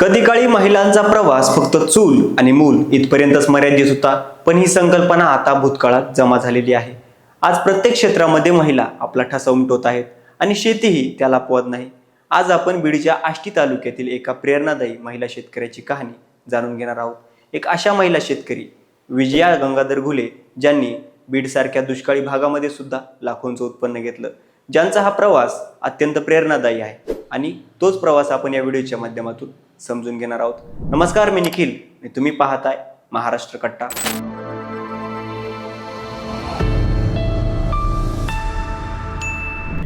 कधी काळी महिलांचा प्रवास फक्त चूल आणि मूल इथपर्यंतच मर्यादित होता पण ही संकल्पना आता भूतकाळात जमा झालेली आहे. आज प्रत्येक क्षेत्रामध्ये महिला आपला ठसा उमटवत आहेत आणि शेतीही त्याला पोहत नाही. आज आपण बीडच्या आष्टी तालुक्यातील एका प्रेरणादायी महिला शेतकऱ्याची कहाणी जाणून घेणार आहोत. एक अशा महिला शेतकरी विजया गंगाधर घुले ज्यांनी बीडसारख्या दुष्काळी भागामध्ये सुद्धा लाखोंचं उत्पन्न घेतलं ज्यांचा हा प्रवास अत्यंत प्रेरणादायी आहे आणि तोच प्रवास आपण या व्हिडिओच्या माध्यमातून समजून घेणार आहोत. नमस्कार मी निखिल. तुम्ही पाहताय महाराष्ट्र कट्टा.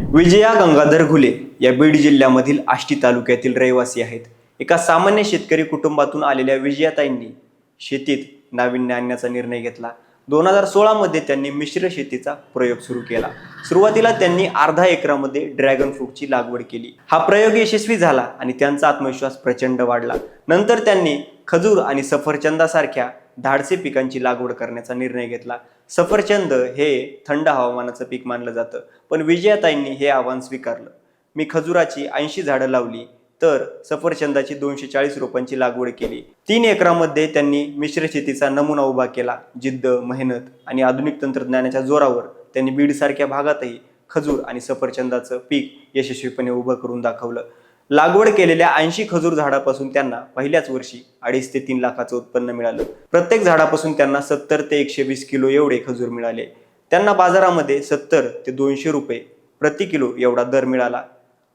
विजया गंगाधर घुले या बीड जिल्ह्यामधील आष्टी तालुक्यातील रहिवासी आहेत. एका सामान्य शेतकरी कुटुंबातून आलेल्या विजयाताईंनी शेतीत नाविन्य आणण्याचा निर्णय घेतला. दोन हजार सोळामध्ये त्यांनी मिश्र शेतीचा प्रयोग सुरू केला. सुरुवातीला त्यांनी अर्धा एकरामध्ये ड्रॅगन फ्रूटची लागवड केली. हा प्रयोग यशस्वी झाला आणि त्यांचा आत्मविश्वास प्रचंड वाढला. नंतर त्यांनी खजूर आणि सफरचंदासारख्या धाडसे पिकांची लागवड करण्याचा निर्णय घेतला. सफरचंद हे थंड हवामानाचं पीक मानलं जातं पण विजयाताईंनी हे आव्हान स्वीकारलं. मी खजुराची ऐंशी झाडं लावली तर सफरचंदाची दोनशे चाळीस रोपांची लागवड केली. तीन एकरामध्ये त्यांनी मिश्र शेतीचा नमुना उभा केला जिद्द मेहनत आणि आधुनिक तंत्रज्ञानाच्या जोरावर त्यांनी बीडसारख्या भागातही खजूर आणि सफरचंदाचं पीक यशस्वीपणे उभं करून दाखवलं. लागवड केलेल्या ऐंशी खजूर झाडापासून त्यांना पहिल्याच वर्षी अडीच ते तीन लाखाचं उत्पन्न मिळालं. प्रत्येक झाडापासून त्यांना सत्तर ते एकशे वीस किलो एवढे खजूर मिळाले. त्यांना बाजारामध्ये सत्तर ते दोनशे रुपये प्रति किलो एवढा दर मिळाला.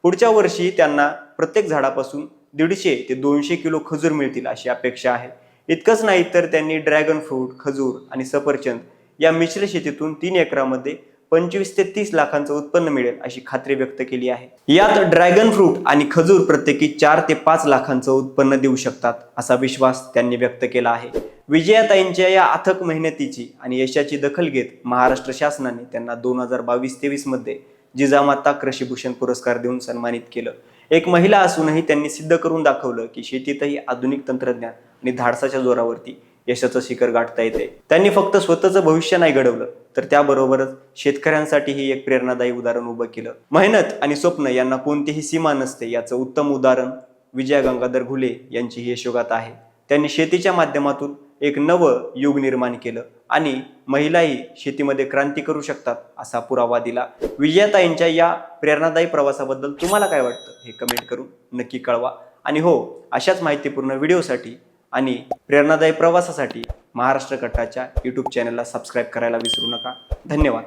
पुढच्या वर्षी त्यांना प्रत्येक झाडापासून दीडशे ते दोनशे किलो खजूर मिळतील अशी अपेक्षा आहे. इतकंच नाही तर त्यांनी ड्रॅगन फ्रूट खजूर आणि सफरचंद या मिश्र शेतीतून तीन एकरामध्ये पंचवीस ते तीस लाखांचं उत्पन्न मिळेल अशी खात्री व्यक्त केली आहे. यात ड्रॅगन फ्रूट आणि खजूर प्रत्येकी चार ते पाच लाखांचं उत्पन्न देऊ शकतात असा विश्वास त्यांनी व्यक्त केला आहे. विजयाताईंच्या या अथक मेहनतीची आणि यशाची दखल घेत महाराष्ट्र शासनाने त्यांना दोन हजार बावीस तेवीसमध्ये जिजामाता कृषीभूषण पुरस्कार देऊन सन्मानित केलं. एक महिला असूनही त्यांनी सिद्ध करून दाखवलं की शेतीतही आधुनिक तंत्रज्ञान आणि धाडसाच्या जोरावरती यशाचं शिखर गाठता येते. त्यांनी फक्त स्वतःचं भविष्य नाही घडवलं तर त्याबरोबरच शेतकऱ्यांसाठीही एक प्रेरणादायी उदाहरण उभं केलं. मेहनत आणि स्वप्न यांना कोणतीही सीमा नसते याचं उत्तम उदाहरण विजया गंगाधर घुले यांची ही यशोगाथा आहे. त्यांनी शेतीच्या माध्यमातून एक नवं युग निर्माण केलं. आणि महिलाही शेतीमध्ये क्रांती करू शकतात असा पुरावा दिला. विजयाताईंच्या या प्रेरणादायी प्रवासाबद्दल तुम्हाला काय वाटतं? हे कमेंट करून नक्की कळवा. आणि हो अशाच माहितीपूर्ण व्हिडिओसाठी आणि प्रेरणादायी प्रवासासाठी महाराष्ट्र कट्टाच्या यूट्यूब चॅनलला सबस्क्राईब करायला विसरू नका. धन्यवाद.